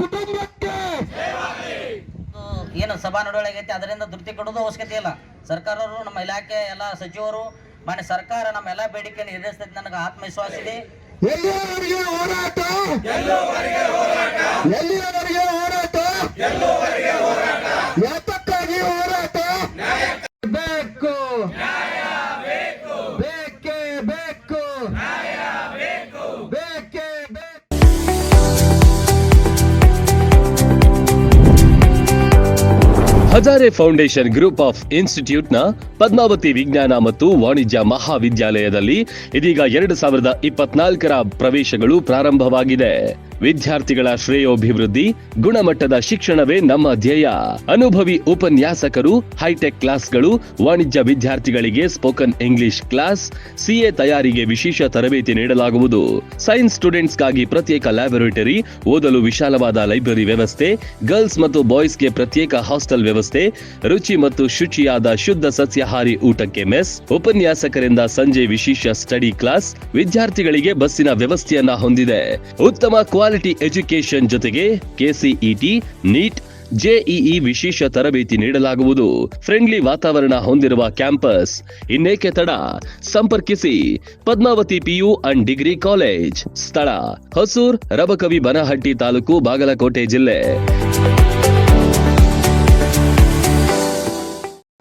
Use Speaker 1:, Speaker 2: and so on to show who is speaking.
Speaker 1: ಕುಟುಂಬಕ್ಕೆ?
Speaker 2: ಏನು ಸಭಾ ಐತಿ ಅದರಿಂದ ತೃಪ್ತಿ ಕೊಡೋದು ಅವಶ್ಯಕತೆ ಇಲ್ಲ. ಸರ್ಕಾರವರು ನಮ್ಮ ಇಲಾಖೆ ಎಲ್ಲ ಸಚಿವರು ಮಾನ್ಯ ಸರ್ಕಾರ ನಮ್ಮ ಎಲ್ಲ ಬೇಡಿಕೆಯನ್ನು ಈಡೇರಿಸ್ತೈತೆ ನನಗೆ ಆತ್ಮವಿಶ್ವಾಸ ಇದೆ.
Speaker 1: ಎಲ್ಲಿಯವರೆಗೆ ಹೋರಾಟ? ಎಲ್ಲಿಯವರೆಗೆ ಹೋರಾಟ? ಯಾತಕ್ಕಾಗಿ ಹೋರಾಟ? ಬೇಕು. ಬೇಕೇ. ಬೇಕು ಬೇಕೇ.
Speaker 3: Hazare foundation group of ಇನ್ಸ್ಟಿಟ್ಯೂಟ್ನ Padmavati ವಿಜ್ಞಾನ ಮತ್ತು ವಾಣಿಜ್ಯ ಮಹಾವಿದ್ಯಾಲಯದಲ್ಲಿ ಇದೀಗ ಎರಡು ಸಾವಿರದ ಇಪ್ಪತ್ನಾಲ್ಕರ ಪ್ರವೇಶಗಳು ಪ್ರಾರಂಭವಾಗಿದೆ. ವಿದ್ಯಾರ್ಥಿಗಳ ಶ್ರೇಯೋಭಿವೃದ್ಧಿ, ಗುಣಮಟ್ಟದ ಶಿಕ್ಷಣವೇ ನಮ್ಮ ಧ್ಯೇಯ. ಅನುಭವಿ ಉಪನ್ಯಾಸಕರು, ಹೈಟೆಕ್ ಕ್ಲಾಸ್ಗಳು, ವಾಣಿಜ್ಯ ವಿದ್ಯಾರ್ಥಿಗಳಿಗೆ ಸ್ಪೋಕನ್ ಇಂಗ್ಲಿಷ್ ಕ್ಲಾಸ್, ಸಿಎ ತಯಾರಿಗೆ ವಿಶೇಷ ತರಬೇತಿ ನೀಡಲಾಗುವುದು. ಸೈನ್ಸ್ ಸ್ಟೂಡೆಂಟ್ಸ್ಗಾಗಿ ಪ್ರತ್ಯೇಕ ಲ್ಯಾಬೊರೇಟರಿ, ಓದಲು ವಿಶಾಲವಾದ ಲೈಬ್ರರಿ ವ್ಯವಸ್ಥೆ, ಗರ್ಲ್ಸ್ ಮತ್ತು ಬಾಯ್ಸ್ಗೆ ಪ್ರತ್ಯೇಕ ಹಾಸ್ಟೆಲ್ ವ್ಯವಸ್ಥೆ, ರುಚಿ ಮತ್ತು ಶುಚಿಯಾದ ಶುದ್ಧ ಸಸ್ಯಾಹಾರಿ ಊಟಕ್ಕೆ ಮೆಸ್, ಉಪನ್ಯಾಸಕರಿಂದ ಸಂಜೆ ವಿಶೇಷ ಸ್ಟಡಿ ಕ್ಲಾಸ್ ವಿದ್ಯಾರ್ಥಿಗಳಿಗೆ ಬಸ್ಸಿನ ವ್ಯವಸ್ಥೆಯನ್ನ ಹೊಂದಿದೆ. ಉತ್ತಮ ಕ್ವಾಲಿಟಿ ಎಜುಕೇಶನ್ ಜೊತೆಗೆ ಕೆಸಿಇಟಿ ನೀಟ್ ಜೆಇಇ ವಿಶೇಷ ತರಬೇತಿ ನೀಡಲಾಗುವುದು. ಫ್ರೆಂಡ್ಲಿ ವಾತಾವರಣ ಹೊಂದಿರುವ ಕ್ಯಾಂಪಸ್. ಇನ್ನೇಕೆ ತಡ? ಸಂಪರ್ಕಿಸಿ Padmavati PU and degree college. ಸ್ಥಳ ಹೊಸೂರ್, ರಬಕವಿ ಬನಹಟ್ಟಿ ತಾಲೂಕು, ಬಾಗಲಕೋಟೆ ಜಿಲ್ಲೆ.